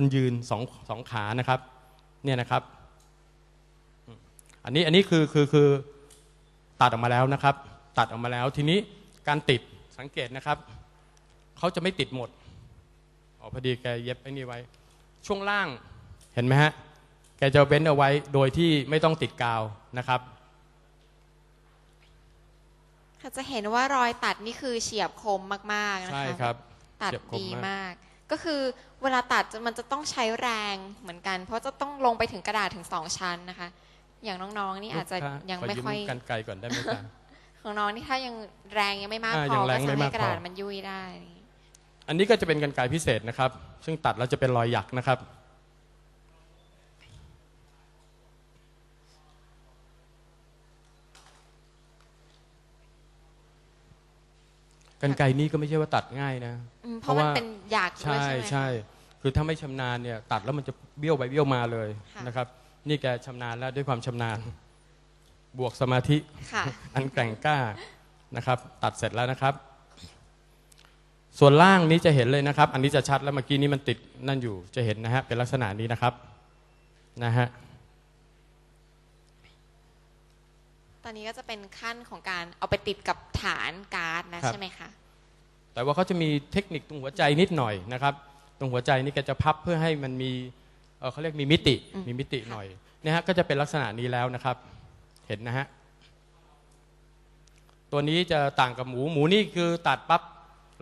คนยืนสองสองขานะครับเนี่ยนะครับอืมอันนี้อันนี้คือคือคือตัดออกมาแล้วนะครับ ตัดออกมาแล้วทีนี้การติดสังเกตนะครับเขาจะไม่ติดหมดอ๋อพอดีแกเย็บไอ้นี่ไว้ ช่วงล่างเห็นไหมฮะแกจะเว้นเอาไว้โดยที่ไม่ต้องติดกาวนะครับค่ะจะเห็นว่ารอยตัดนี่คือเฉียบคมมากๆนะคะใช่ครับตัดเฉียบคมดีมากมา กก็คือเวลาตัดจะมันจะต้องใช้แรงเหมือนกัน เพราะจะต้องลงไปถึงกระดาษถึงสองชั้นนะคะ อย่างน้องๆนี่อาจจะลูกค้ยังไม่ค่อยกันไกลก่อนได้ไหมครับของน้องนี่ถ้ายังแรงยังไม่มากอ่าพยัองแรก็งจะไม่ให้มากกระดาษพอมันยุ่ยได้ อันนี้ก็จะเป็นกันไกรพิเศษนะครับ ซึ่งตัดแล้วจะเป็นรอยหยักนะครับกันไกรนี้ก็ไม่ใช่ว่าตัดง่ายนะอืม เพเพราะราะมันว่าเป็นหยากด้วยใช่ใช่ไหมคะใช่คือถ้าไม่ชำนาญเนี่ยตัดแล้วมันจะเบี้ยวไปเบี้ยวมาเลยค่ะ นะครับ นี่แกชำนาญแล้วด้วยความชำนาญ บวกสมาธิ ค่ะ อันแกร่งกล้านะครับ ตัดเสร็จแล้วนะครับ ส่วนล่างนี้จะเห็นเลยนะครับ อันนี้จะชัดแล้วเมื่อกี้นี้มันติดนั่นอยู่จะเห็นนะฮะเป็นลักษณะนี้นะครับนะฮะตอนนี้ก็จะเป็นขั้นของการเอาไปติดกับฐานการ์ดนะใช่ไหมคะ แต่ว่าเขาจะมีเทคนิคตรงหัวใจนิดหน่อยนะครับ ตรงหัวใจนี่แกจะพับเพื่อให้มันมีเอ่อเขาเรียกมีมิติอืมมีมิติหน่อยเนี่ยฮะก็จะเป็นลักษณะนี้แล้วนะครับ เห็นนะฮะตัวนี้จะต่างกับหมูหมูนี่คือตัดปั๊บ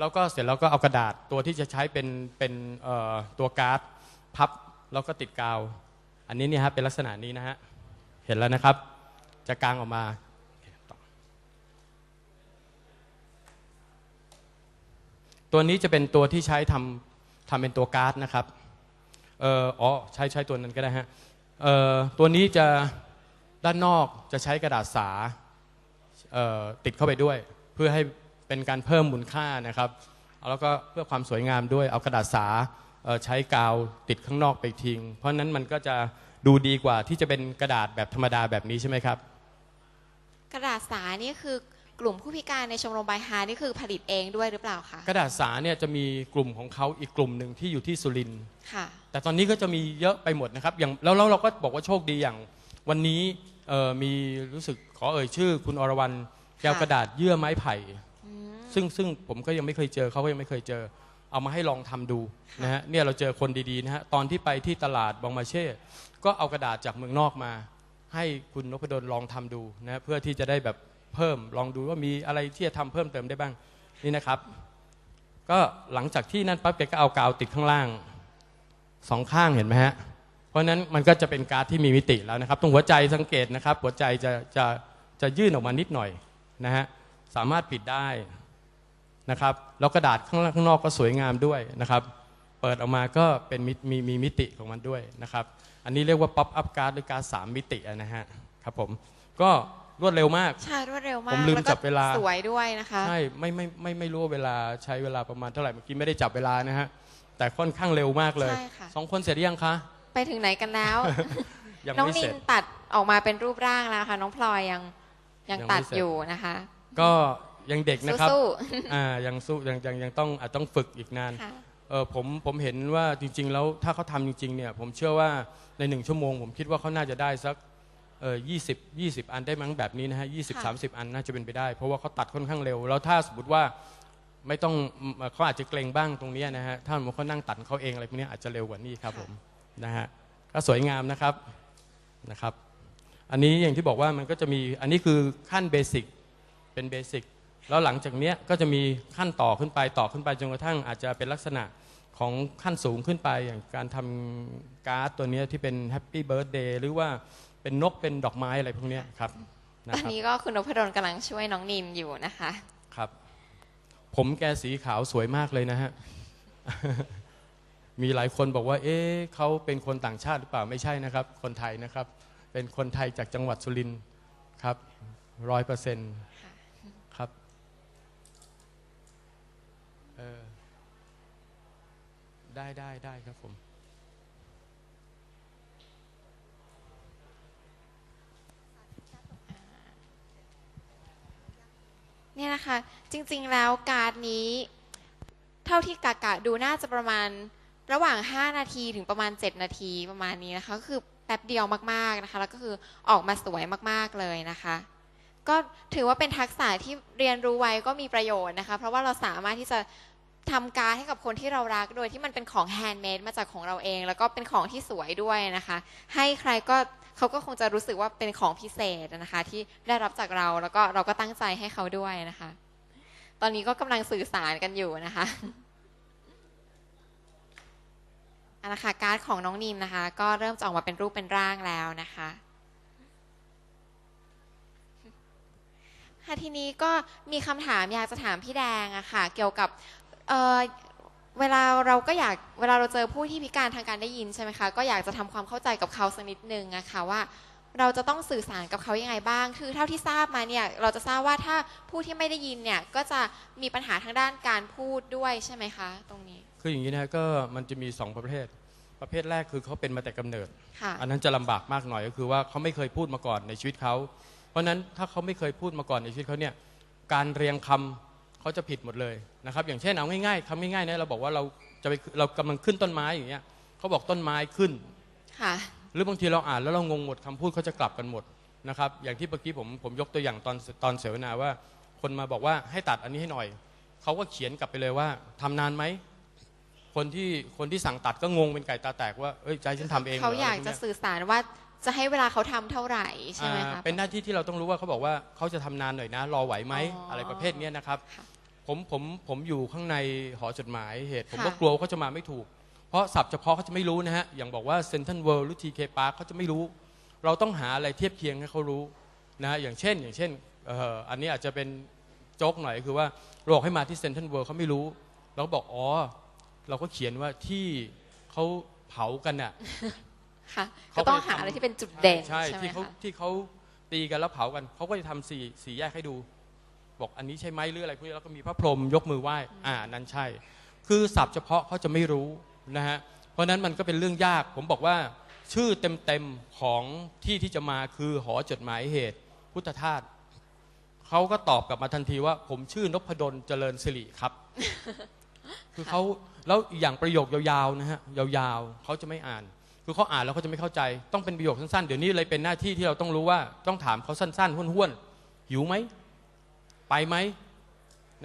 แล้วก็เสร็จแล้วก็เอากระดาษตัวที่จะใช้เป็นเป็นเอ่อตัวการ์ดพับแล้วก็ติดกาว อันนี้เนี่ยฮะเป็นลักษณะนี้นะฮะเห็นแล้วนะครับ จะกางออกมา ตัวนี้จะเป็นตัวที่ใช้ทำทำเป็นตัวการ์ดนะครับเอ่ออ๋อใช้ใช้ตัวนั้นก็ได้ฮะเอ่อตัวนี้จะด้านนอกจะใช้กระดาษสาเอ่อติดเข้าไปด้วย เพื่อให้เป็นการเพิ่มมูลค่านะครับแล้วก็เพื่อความสวยงามด้วยเอากระดาษสาเอ่อใช้กาวติดข้างนอกไปทิ้งเพราะฉะนั้นมันก็จะดูดีกว่าที่จะเป็นกระดาษแบบธรรมดาแบบนี้ใช่ไหมครับ กระดาษสานี่คือ กลุ่มผู้พิการในชมรมบายฮานี่คือผลิตเองด้วยหรือเปล่าคะกระดาษสาเนี่ยจะมีกลุ่มของเขาอีกกลุ่มหนึ่งที่อยู่ที่สุรินทร์ค่ะ แต่ตอนนี้ก็จะมีเยอะไปหมดนะครับอย่างแล้วแล้วเราก็บอกว่าโชคดีอย่าง วันนี้เอ่อมีรู้สึกขอเอ่ยชื่อ คุณอรวรรณแก้วกระดาษเยื่อไม้ไผ่อืมซึ่งซึ่งผมก็ยังไม่เคยเจอเขาก็ยังไม่เคยเจอ เอามาให้ลองทำดูค่ะนะฮะเนี่ยเราเจอคนดีๆนะฮะตอนที่ไปที่ตลาดบองมาเช่ ก็เอากระดาษจากเมืองนอกมา ให้คุณนพดลลองทำดูนะฮะเพื่อที่จะได้แบบ เพิ่ม ลองดูว่ามีอะไรที่จะทำเพิ่มเติมได้บ้างนี่นะครับ ก็หลังจากที่นั่นปั๊บแกก็เอากาวติดข้างล่างสองข้างเห็นไหมฮะเพราะฉะนั้นมันก็จะเป็นการ์ดที่มีมิติแล้วนะครับ ตรงหัวใจสังเกตนะครับ หัวใจจะจะจะยื่นออกมานิดหน่อยนะฮะสามารถปิดได้นะครับแล้วกระดาษข้างล่างข้างนอกก็สวยงามด้วยนะครับ เปิดออกมาก็เป็นมิมีมีมิติของมันด้วยนะครับ อันนี้เรียกว่าป๊อปอัพการ์ดหรือการ์ดสามมิตินะฮะครับผมก็ รวดเร็วมาก ใช่รวดเร็วมากผมลืมแก็จับเวลา สวยด้วยนะคะใช่ไม่ไม่ไม่ไม่รู้ว่าเวลาใช้เวลาประมาณเท่าไหร่เมื่อกี้ไม่ได้จับเวลานะฮะแต่ค่อนข้างเร็วมากเลยใช่ค่ะ สองคนเสร็จหรือยังคะ ไปถึงไหนกันแล้ว ยังน้องไม่นิเสร็นจ ตัดออกมาเป็นรูปร่างแล้วค่ะ น้องพลอยยังยังยังไม่ตัดเสร็จ อยู่นะคะ ก็ยังเด็กนะครับสู้อ่ายังสู้ยังยังยังต้องอาจต้องฝึกอีกนาน ๆค่ะ เออผมผมเห็นว่าจริง ๆ แล้วถ้าเขาทำจริง ๆ เนี่ย ผมเชื่อว่าในหนึ่งชั่วโมง ผมคิดว่าเขาน่าจะได้สัก เออยี่สิบยี่สิบอันได้มั้งแบบนี้นะฮะยี่สิบค่ะสามสิบอันน่าจะเป็นไปได้ เพราะว่าเขาตัดค่อนข้างเร็ว แล้วถ้าสมมติว่าไม่ต้องเอ่อเขาอาจจะเกรงบ้างตรงเนี้ยนะฮะถ้าสมมติเขานั่งตัดของเขาเองอะไรพวกเนี้ยอาจจะเร็วกว่านี้ครับผมนะฮะก็สวยงามนะครับนะครับ อันนี้อย่างที่บอกว่ามันก็จะมีอันนี้คือขั้นเบสิกเป็นเบสิกแล้วหลังจากเนี้ยก็จะมีขั้นต่อขึ้นไปต่อขึ้นไปจนกระทั่งอาจจะเป็นลักษณะของขั้นสูงขึ้นไปอย่างการทำการ์ดตัวเนี้ยที่เป็นแฮปปี้เบิร์ a เดย์หรือว่า เป็นนกเป็นดอกไม้อะไรพวกเนี้ยครับนะตอนครับนี้ก็คุณนพดลกำลังช่วยน้องนินอยู่นะคะครับ ผมแกสีขาวสวยมากเลยนะฮะมีหลายคนบอกว่า เอ๊ะเขาเป็นคนต่างชาติหรือเปล่าไม่ใช่นะครับ คนไทยนะครับ เป็นคนไทยจากจังหวัดสุรินทร์ครับร้อยเปอร์เซ็นต์ค่ะครับเออได้ได้ได้ครับผม เนี่ยนะ คะจริงๆแล้วการ์ดนี้ เท่าที่กะกะดูน่าจะประมาณระหว่าง 5 นาทีถึงประมาณ 7 นาทีประมาณนี้นะคะก็คือแป๊บเดียวมากๆนะคะ แล้วก็คือออกมาสวยมากๆเลยนะคะ ก็ถือว่าเป็นทักษะที่เรียนรู้ไว้ก็มีประโยชน์นะคะ เพราะว่าเราสามารถที่จะ ทำการให้กับคนที่เรารักโดยที่มันเป็นของแฮนด์เมดมาจากของเราเอง แล้วก็เป็นของที่สวยด้วยนะคะ ให้ใครก็เขาก็คงจะรู้สึกว่าเป็นของพิเศษนะคะ ที่ได้รับจากเราแล้วก็เราก็ตั้งใจให้เขาด้วยนะคะ ตอนนี้ก็กำลังสื่อสารกันอยู่นะคะอันนะคะการ์ดของน้องนินนะคะ ก็เริ่มจะออกมาเป็นรูปเป็นร่างแล้วนะคะค่ะทีนี้ก็มีคำถามอยากจะถามพี่แดงอะค่ะ เกี่ยวกับ เอ่อเวลาเราก็อยากเวลาเราเจอผู้ที่พิการทางการได้ยินใช่ไหมคะก็อยากจะทำความเข้าใจกับเขาสักนิดนึงอะค่ะว่า เราจะต้องสื่อสารกับเขายังไงบ้าง คือเท่าที่ทราบมาเนี่ยเราจะทราบว่าถ้าผู้ที่ไม่ได้ยินเนี่ยก็จะมีปัญหาทางด้านการพูดด้วยใช่ไหมคะ ตรงนี้คืออย่างนี้นะฮะก็มันจะมีสองประเภท ประเภทแรกคือเขาเป็นมาแต่กำเนิด ค่ะ อันนั้นจะลำบากมากหน่อยก็คือว่าเขาไม่เคยพูดมาก่อนในชีวิตเขา เพราะฉะนั้นถ้าเขาไม่เคยพูดมาก่อนในชีวิตเขาเนี่ยการเรียงคำ เขาจะผิดหมดเลยนะครับ อย่างเช่นเอาง่ายๆคำง่ายๆนะเราบอกว่าเราจะไปเรากำลังขึ้นต้นไม้อย่างเงี้ยเขาบอกต้นไม้ขึ้น ค่ะ หรือบางทีเราอ่านแล้วเรางงหมดคำพูดเขาจะกลับกันหมดนะครับ อย่างที่เมื่อกี้ผมผมยกตัวอย่างตอนตอนเสวนาว่า คนมาบอกว่าให้ตัดอันนี้ให้หน่อยเขาก็เขียนกลับไปเลยว่าทำนานไหมคนที่คนที่สั่งตัดก็งงเป็นไก่ตาแตกว่าเอ้ยใจฉันทำเองหรเขาอยากไรพวจะนี้สื่อสารว่าจะให้เวลาเขาทำเท่าไหร่ใช่ไหมอ่าคะเป็นหน้าที่ที่เราต้องรู้ว่าเขาบอกว่าเขาจะทำนานหน่อยนะ รอไหวไหมอ๋อออะไรประเภทเนี้ยนะครับค่ะ ผมผมผมอยู่ข้างในหอจดหมายเหตุ ผมค่ะก็กลัวว่าเขาจะมาไม่ถูก เพราะศัพท์เฉพาะเขาจะไม่รู้นะฮะ อย่างบอกว่าเซนทันเวิลด์หรือทีเคพาร์คเขาจะไม่รู้ เราต้องหาอะไรเทียบเคียงให้เขารู้นะฮะอย่างเช่น อย่างเช่นเอ่ออันนี้อาจจะเป็นโจ๊กหน่อยคือว่าเราบอกให้มาที่เซนทันเวิลด์เขาไม่รู้เราก็บอกอ๋อเราก็เขียนว่าที่เขาเผากันน่ะค่ะเขาก็ต้องไปทำหาอะไรที่เป็นจุดเด่นใช่ใช่ไหมที่เขาคะที่เขาตีกันแล้วเผากันเขาก็จะทำสี่สี่แยกให้ดู บอกอันนี้ใช่ไหมหรืออะไรพวกนี้แล้วก็มีพระพรหมยกมือไหว้อ่านั่นใช่ คือศัพท์เฉพาะเขาจะไม่รู้นะฮะเพราะฉะนั้นมันก็เป็นเรื่องยาก ผมบอกว่าชื่อเต็มๆของที่ที่จะมาคือหอจดหมายเหตุ พุทธทาสเขาก็ตอบกลับมาทันทีว่า ผมชื่อนพดลเจริญสิริครับ คือเขาแล้วอีกอย่างประโยคยาวๆนะฮะยาวๆเขาจะไม่อ่าน คือเขาอ่านแล้วเขาจะไม่เข้าใจ ต้องเป็นประโยคสั้นๆ เดี๋ยวนี้เลยเป็นหน้าที่ที่เราต้องรู้ว่าต้องถามเขาสั้นๆห้วนๆหิวไหม ไปไหม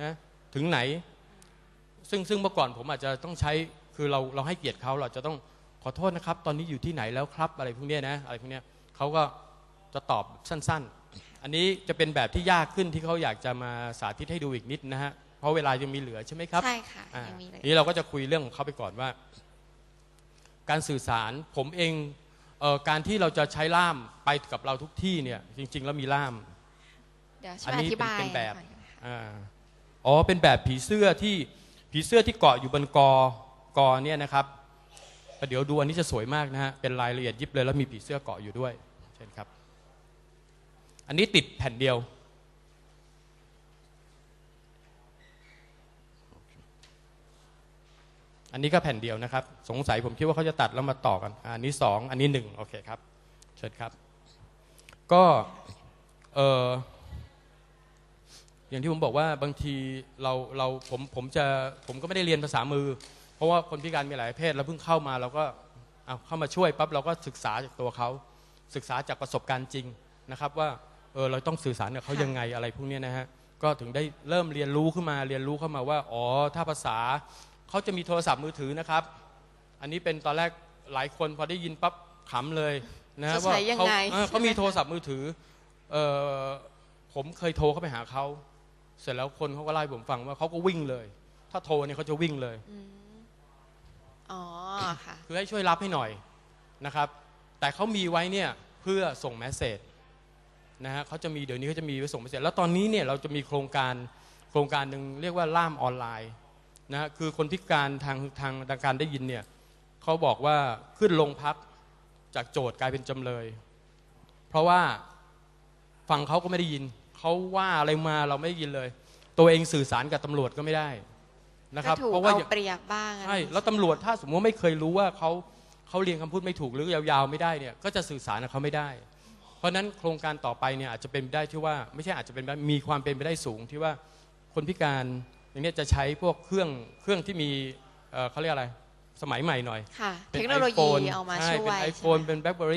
นะถึงไหน ซึ่งซึ่งเมื่อก่อนผมอาจจะต้องใช้คือเราเราให้เกียรติเขาเราจะต้องขอโทษนะครับ ตอนนี้อยู่ที่ไหนแล้วครับอะไรพวกเนี้ยนะอะไรพวกเนี้ยเขาก็จะตอบสั้น ๆ อันนี้จะเป็นแบบที่ยากขึ้นที่เขาอยากจะมาสาธิตให้ดูอีกนิดนะฮะเพราะเวลายังมีเหลือใช่ไหมครับใช่ค่ะอ่ายังมีเลยนี้เราก็จะคุยเรื่องของเขาไปก่อนว่า การสื่อสารผมเองเออการที่เราจะใช้ล่ามไปกับเราทุกที่เนี่ยจริง ๆ แล้วมีล่าม เดี๋ยวช่อัวยนอนี้ธิบายเป็นแบบหน่อยค่ะอ่าอ๋อเป็นแบบผีเสื้อที่ผีเสื้อที่เกาะอยู่บนกอกอเนี่ยนะครับประเดี๋ยวดูอันนี้จะสวยมากนะฮะเป็นรายละเอียดยิบเลยแล้วมีผีเสื้อเกาะอยู่ด้วยเช่นครับ อันนี้ติดแผ่นเดียวอันนี้ก็แผ่นเดียวนะครับ สงสัยผมคิดว่าเขาจะตัดแล้วมาต่อกันอะอันนี้สองอันนี้หนึ่งโอเคครับ เชิญครับ ก็เออ อย่างที่ผมบอกว่าบางทีเราเราผมผมจะผมก็ไม่ได้เรียนภาษามือ เพราะว่าคนพิการมีหลายประเภทเราเพิ่งเข้ามาเราก็เอาเข้ามาช่วยปั๊บเราก็ศึกษาจากตัวเขาศึกษาจากประสบการณ์จริงนะครับว่าเออเราต้องสื่อสารกับเขาค่ะยังไงอะไรพวกเนี้ยนะฮะก็ถึงได้เริ่มเรียนรู้ขึ้นมาเรียนรู้เข้ามาว่าอ๋อถ้าภาษาเขาจะมีโทรศัพท์มือถือนะครับ อันนี้เป็นตอนแรกหลายคนพอได้ยินปั๊บขำเลยนะจะว่าใช้ยังเขาไงเออเขามีใช่ไหมโทรศัพท์มือถือเออผมเคยโทรเข้าไปหาเขา เสร็จแล้วคนเขาก็เล่าให้ผมฟังว่าเขาก็วิ่งเลย ถ้าโทรเนี่ยเขาจะวิ่งเลยอ๋อค่ะคือให้ช่วยรับให้หน่อยนะครับ แต่เขามีไว้เนี่ยเพื่อส่งแมสเซจนะฮะเขาจะมีเดี๋ยวนี้เขาจะมีไว้ส่งแมสเซจแล้วตอนนี้เนี่ยเราจะมีโครงการโครงการหนึ่งเรียกว่าล่ามออนไลน์นะฮะคือคนพิการทางทางทางการได้ยินเนี่ยเขาบอกว่าขึ้นโรงพักจากโจทย์กลายเป็นจำเลย เพราะว่าฟังเขาก็ไม่ได้ยิน เขาว่าอะไรมาเราไม่ได้ยินเลย ตัวเองสื่อสารกับตำรวจก็ไม่ได้นะครับก็ถูกเพราะว่าเอาอย่างเปรียบบ้างอะใช่แล้วตำรวจถ้าสมมติว่าไม่เคยรู้ว่าเขาเขาเรียงคำพูดไม่ถูกหรือยาวๆไม่ได้เนี่ยก็จะสื่อสารกับเขาไม่ได้ เพราะฉะนั้นโครงการต่อไปเนี่ยอาจจะเป็นไปได้ที่ว่าไม่ใช่อาจจะเป็นไปได้มีความเป็นไปได้สูงที่ว่าคนพิการอย่างเนี้ยจะใช้พวกเครื่องเครื่องที่มีเอ่อเขาเรียกอะไรสมัยใหม่หน่อยค่ะป็เทคโนโลยี iPhone เอามาใช่ช่วยเป็นไอโฟนใช่ไหมเป็นแบล็คเบอรี่